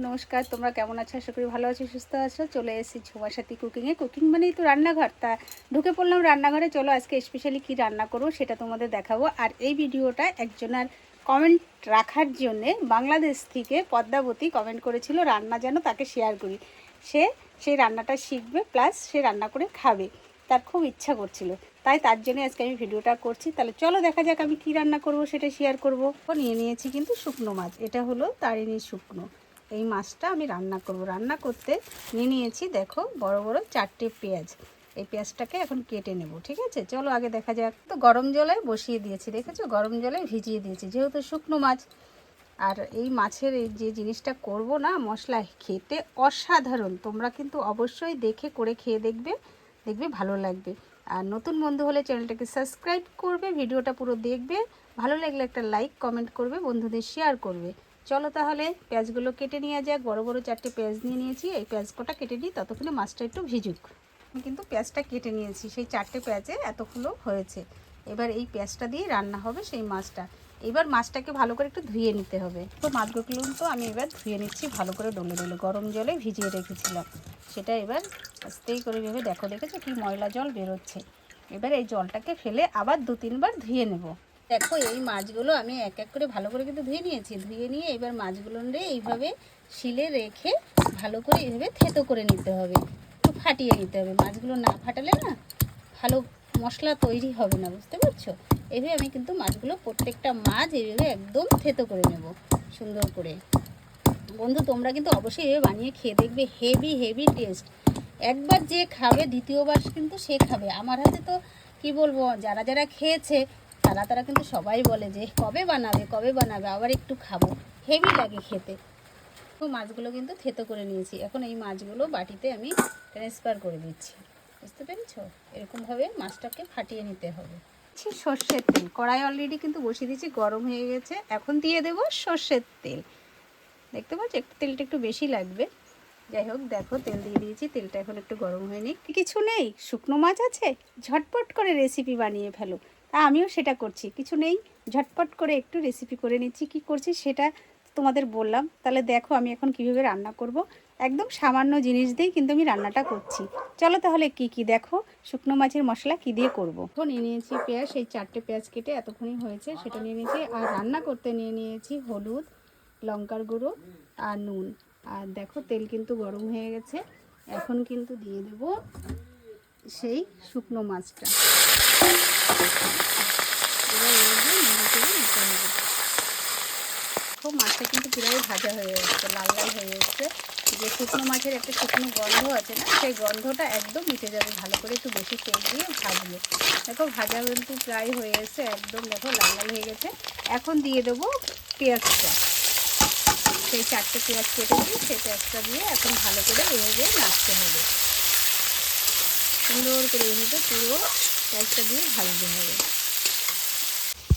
নমস্কার, তোমরা কেমন আছো? আশা করি ভালো আছো, সুস্থ আছো। চলে এসেছি ছোমার সাথে কুকিংয়ে কুকিং মানেই তো রান্নাঘর। তা ঢুকে পড়লাম রান্নাঘরে। চলো আজকে স্পেশালি কি রান্না করব সেটা তোমাদের দেখাবো। আর এই ভিডিওটা একজনের কমেন্ট রাখার জন্যে বাংলাদেশ থেকে পদ্মাবতী কমেন্ট করেছিল, রান্না যেন তাকে শেয়ার করি। সে সেই রান্নাটা শিখবে প্লাস সে রান্না করে খাবে। তার খুব ইচ্ছা করছিল। তাই তার জন্য আজকে আমি ভিডিওটা করছি। তাহলে চলো দেখা যাক আমি কি রান্না করব সেটা শেয়ার করব। নিয়ে নিয়েছি কিন্তু শুকনো মাছ। এটা হলো তারিণী শুকনো। এই মাছটা আমি রান্না করব। রান্না করতে নিয়ে নিয়েছি, দেখো, বড় বড় চারটে পেঁয়াজ। এই পেঁয়াজটাকে এখন কেটে নেব, ঠিক আছে? চলো আগে দেখা যাক। তো গরম জলে বসিয়ে দিয়েছি, দেখেছ? গরম জলে ভিজিয়ে দিয়েছি, যেহেতু শুকনো মাছ। আর এই মাছের এই যে জিনিসটা করব না, মশলা খেতে অসাধারণ। তোমরা কিন্তু অবশ্যই দেখে করে খেয়ে দেখবে দেখবে ভালো লাগবে। আর নতুন বন্ধু হলে চ্যানেলটাকে সাবস্ক্রাইব করবে, ভিডিওটা পুরো দেখবে। ভালো লাগলে একটা লাইক, কমেন্ট করবে, বন্ধুদের শেয়ার করবে। চলো তাহলে পেঁয়াজগুলো কেটে নিয়ে যাক। বড় বড় চারটে পেঁয়াজ নিয়ে নিয়েছি। এই পেঁয়াজ কটা কেটে নিই? ততক্ষণে মাছটা একটু ভিজুক। কিন্তু পেঁয়াজটা কেটে নিয়েছি। সেই চারটে পেঁয়াজে এতগুলো হয়েছে। এবার এই পেঁয়াজটা দিয়ে রান্না হবে সেই মাছটা। এবার মাছটাকে ভালো করে একটু ধুয়ে নিতে হবে। তো মাছগুলো তো আমি এবার ধুয়ে নিচ্ছি ভালো করে ডলে ডলে। গরম জলে ভিজিয়ে রেখেছিলাম। সেটা এবার আস্তেই করে ভেবে দেখো, দেখেছ কি ময়লা জল বেরোচ্ছে। এবার এই জলটাকে ফেলে আবার দু তিনবার ধুয়ে নেব। দেখো, এই মাছগুলো আমি এক এক করে ভালো করে কিন্তু ধুয়ে নিয়েছি। ধুয়ে নিয়ে এবার মাছগুলো এইভাবে শিলে রেখে ভালো করে এইভাবে থেতো করে নিতে হবে। একটু ফাটিয়ে নিতে হবে। মাছগুলো না ফাটালে না ভালো মশলা তৈরি হবে না, বুঝতে পারছ? এইভাবে আমি কিন্তু মাছগুলো প্রত্যেকটা মাছ এইভাবে একদম থেতো করে নেব, সুন্দর করে। বন্ধু, তোমরা কিন্তু অবশ্যই এভাবে বানিয়ে খেয়ে দেখবে হেভি হেভি টেস্ট একবার যে খাবে, দ্বিতীয়বার কিন্তু সে খাবে। আমার হাতে তো, কি বলব, যারা যারা খেয়েছে তারা তারা কিন্তু সবাই বলে যে, কবে বানাবে কবে বানাবে? আবার একটু খাব। হেভি লাগে খেতে। তো মাছগুলো কিন্তু থেতো করে নিয়েছি। এখন এই মাছগুলো বাটিতে আমি ট্রান্সফার করে দিচ্ছি। বুঝতে পেরেছ? এরকমভাবে মাছটাকে ফাটিয়ে নিতে হবে। সর্ষের তেল। কড়াই অলরেডি কিন্তু বসিয়ে দিয়েছি, গরম হয়ে গেছে। এখন দিয়ে দেব সর্ষের তেল। দেখতে পাচ্ছ? একটু তেলটা একটু বেশি লাগবে। যাই হোক, দেখো, তেল দিয়ে দিয়েছি। তেলটা এখন একটু গরম হয়নি। কিছু নেই। শুকনো মাছ আছে? ঝটপট করে রেসিপি বানিয়ে ফেলো। তা আমিও সেটা করছি। কিছু নেই, ঝটপট করে একটু রেসিপি করে নিচ্ছি, কি করছি সেটা তোমাদের বললাম। তাহলে দেখো আমি এখন কীভাবে রান্না করব। একদম সামান্য জিনিস দিয়েই কিন্তু আমি রান্নাটা করছি। চলো তাহলে কি কি দেখো, শুকনো মাছের মশলা কি দিয়ে করব? তো নিয়ে নিয়েছি পেঁয়াজ, সেই চারটে পেঁয়াজ কেটে এতক্ষণই হয়েছে, সেটা নিয়ে নিয়েছি। আর রান্না করতে নিয়ে নিয়েছি হলুদ, লঙ্কার গুঁড়ো আর নুন। আর দেখো, তেল কিন্তু গরম হয়ে গেছে। এখন কিন্তু দিয়ে দেব সেই শুকনো মাছটা। দেখো মাছটা কিন্তু পুরাই ভাজা হয়ে যাচ্ছে, লাল লাল হয়ে যাচ্ছে। যে শুকনো মাছের একটা শুকনো গন্ধ আছে না, সেই গন্ধটা একদম মিটে যাবে, ভালো করে একটু বেশি তেল দিয়ে ভাজবে। দেখো, ভাজা কিন্তু প্রায় হয়ে গেছে, একদম দেখো লাল লাল হয়ে গেছে। এখন দিয়ে দেবো পেঁয়াজটা সেই চারটে পেঁয়াজ কেটেছি সেই পেঁয়াজটা দিয়ে এখন ভালো করে এভাবে নাচতে হবে। সুন্দর করে এভাবে পুরো পেঁয়াজটা দিয়ে ভাজতে হবে।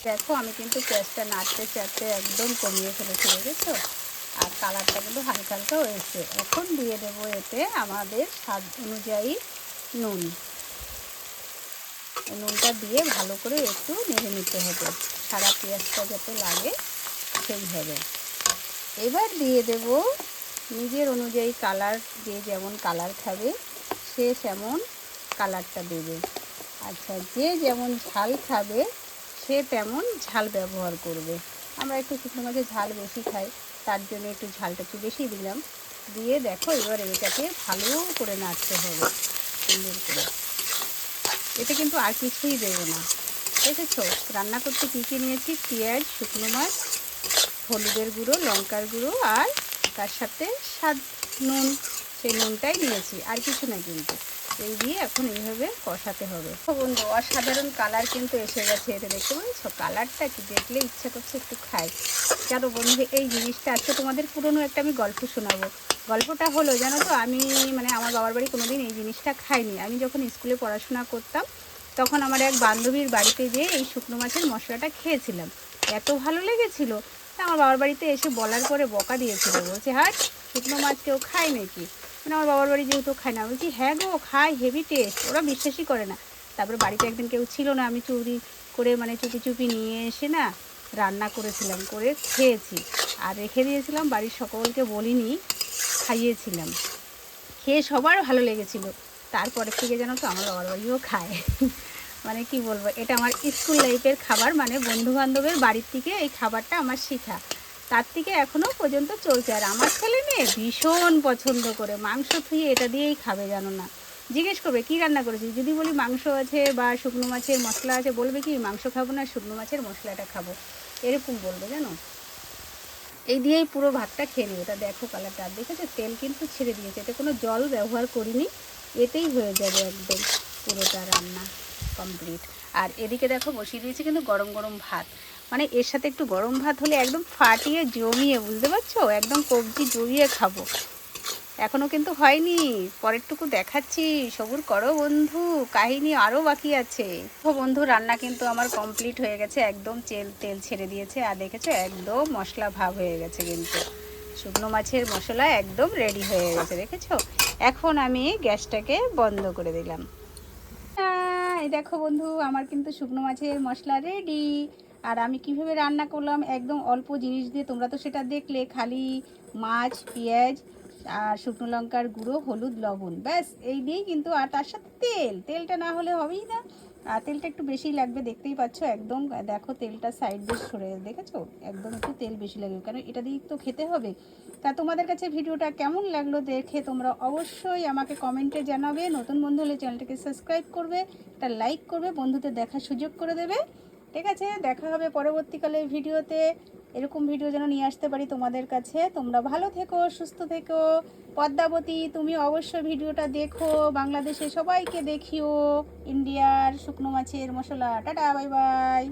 দেখো, আমি কিন্তু পেঁয়াজটা নাড়তে চাড়তে একদম কমিয়ে ফেলেছি দেখেছ আর কালারটা কিন্তু হালকা হালকা হয়েছে। এখন দিয়ে দেবো এতে আমাদের স্বাদ অনুযায়ী নুন। নুনটা দিয়ে ভালো করে একটু নেড়ে নিতে হবে। সারা পেঁয়াজটা যাতে লাগে সেইভাবে এবার দিয়ে দেব নিজের অনুযায়ী কালার, যে যেমন কালার খাবে, সে তেমন কালারটা দেবে। আচ্ছা যে যেমন ঝাল খাবে, সে তেমন ঝাল ব্যবহার করবে। আমরা একটু শুকনো মাছের ঝাল বেশি খাই, তার জন্য একটু ঝালটা একটু বেশি দিলাম। দিয়ে দেখো, এবার এটাকে ভালো করে নাড়তে হবে। সুন্দর করে। এতে কিন্তু আর কিছুই দেবো না। দেখেছ? রান্না করতে কী কী নিয়েছি? পেঁয়াজ, শুকনো মাছ হলুদের গুঁড়ো, লঙ্কার গুঁড়ো আর তার সাথে স্বাদ, নুন। সেই নুনটাই নিয়েছি। আর কিছু না কিন্তু। এই দিয়ে এখন এইভাবে কষাতে হবে। বন্ধু, অসাধারণ কালার কিন্তু এসে গেছে এটা দেখতে পাচ্ছ? কালারটা কি দেখলে ইচ্ছা করছে একটু খাই। জানো বন্ধু, এই জিনিসটা আজকে তোমাদের পুরনো একটা আমি গল্প শোনাবো। গল্পটা হলো, জানো তো, আমি মানে আমার বাবার বাড়ি কোনোদিন এই জিনিসটা খাইনি। আমি যখন স্কুলে পড়াশোনা করতাম, তখন আমার এক বান্ধবীর বাড়িতে যেয়ে এই শুকনো মাছের মশলাটা খেয়েছিলাম। এত ভালো লেগেছিল। আমার বাবার বাড়িতে এসে বলার পরে বকা দিয়েছিল। বলছে, হাট, শুকনো মাছ কেউ খায় নাকি? মানে আমার বাবার বাড়ি যেহেতু খায় না, বলছি হ্যাঁ গো, খায় হেভি টেস্ট ওরা বিশ্বাসই করে না। তারপরে বাড়িতে একদিন কেউ ছিল না, আমি চুরি করে মানে চুপি চুপি নিয়ে এসে না রান্না করেছিলাম, করে খেয়েছি। আর রেখে দিয়েছিলাম, বাড়ির সকলকে বলিনি, খাইয়েছিলাম। খেয়ে সবার ভালো লেগেছিল। তারপরে থেকে যেন তো আমার বাবার বাড়িও খায়। মানে কি বলব, এটা আমার স্কুল লাইফের খাবার মানে বন্ধু বান্ধবের বাড়ির থেকে এই খাবারটা আমার শেখা। তার থেকে এখনও পর্যন্ত চলছে। আর আমার ছেলে মেয়ে ভীষণ পছন্দ করে। মাংস থুয়ে এটা দিয়েই খাবে, জানো না। জিজ্ঞেস করবে, কী রান্না করেছিস? যদি বলি, মাংস আছে বা শুকনো মাছের মশলা আছে। বলবে কি, মাংস খাব না, শুকনো মাছের মশলাটা খাব। এরকম বলবে, জানো? এই দিয়েই পুরো ভাতটা খেয়ে নেবে। তা দেখো কালারটা দেখেছ, তেল কিন্তু ছেড়ে দিয়েছে। এতে কোনো জল ব্যবহার করিনি। এতেই হয়ে যাবে একদম পুরোটা রান্না। কমপ্লিট আর এদিকে দেখো বসিয়ে দিয়েছি কিন্তু গরম গরম ভাত। মানে এর সাথে একটু গরম ভাত হলে একদম ফাটিয়ে জমিয়ে, বুঝতে পারছ? একদম কবজি জমিয়ে খাব। এখনও কিন্তু হয়নি। পরেরটুকু দেখাচ্ছি। সবুর করো বন্ধু। কাহিনী আরও বাকি আছে। ও বন্ধু, রান্না কিন্তু আমার কমপ্লিট হয়ে গেছে। একদম তেল তেল ছেড়ে দিয়েছে। আর দেখেছ, একদম মশলা ভাব হয়ে গেছে কিন্তু। শুকনো মাছের মশলা একদম রেডি হয়ে গেছে, দেখেছ? এখন আমি গ্যাসটাকে বন্ধ করে দিলাম। এই দেখো বন্ধু, আমার কিন্তু শুকনো মাছের মশলা রেডি আর আমি কীভাবে রান্না করলাম, একদম অল্প জিনিস দিয়ে। তোমরা তো সেটা দেখলে, খালি মাছ, পেঁয়াজ আর শুকনো লঙ্কার গুঁড়ো, হলুদ, লবণ। ব্যাস, এই দিয়েই কিন্তু, আর তার সাথে তেল। তেলটা না হলে হবেই না। তেলটা একটু বেশি লাগবে, দেখতেই পাচ্ছ, একদম, দেখো তেলটা সাইড দিয়ে সরে দেখেছ? একদম একটু তেল বেশি লাগবে কারণ এটা দিয়ে তো খেতে হবে? তা তোমাদের কাছে ভিডিওটা কেমন লাগল দেখে তোমরা অবশ্যই আমাকে কমেন্টে জানাবে, নতুন বন্ধু হলে চ্যানেলটাকে সাবস্ক্রাইব করবে, একটা লাইক করবে, বন্ধুদের দেখার সুযোগ করে দেবে। ঠিক আছে, দেখা হবে পরবর্তীকালে ভিডিওতে। এরকম ভিডিও যেন নিয়ে আসতে পারি তোমাদের কাছে। তোমরা ভালো থেকো, সুস্থ থেকো। পদ্মাবতী, তুমি অবশ্যই ভিডিওটা দেখো। বাংলাদেশে সবাইকে দেখিও। ইন্ডিয়ার শুকনো মাছের মশলা। Tata bye bye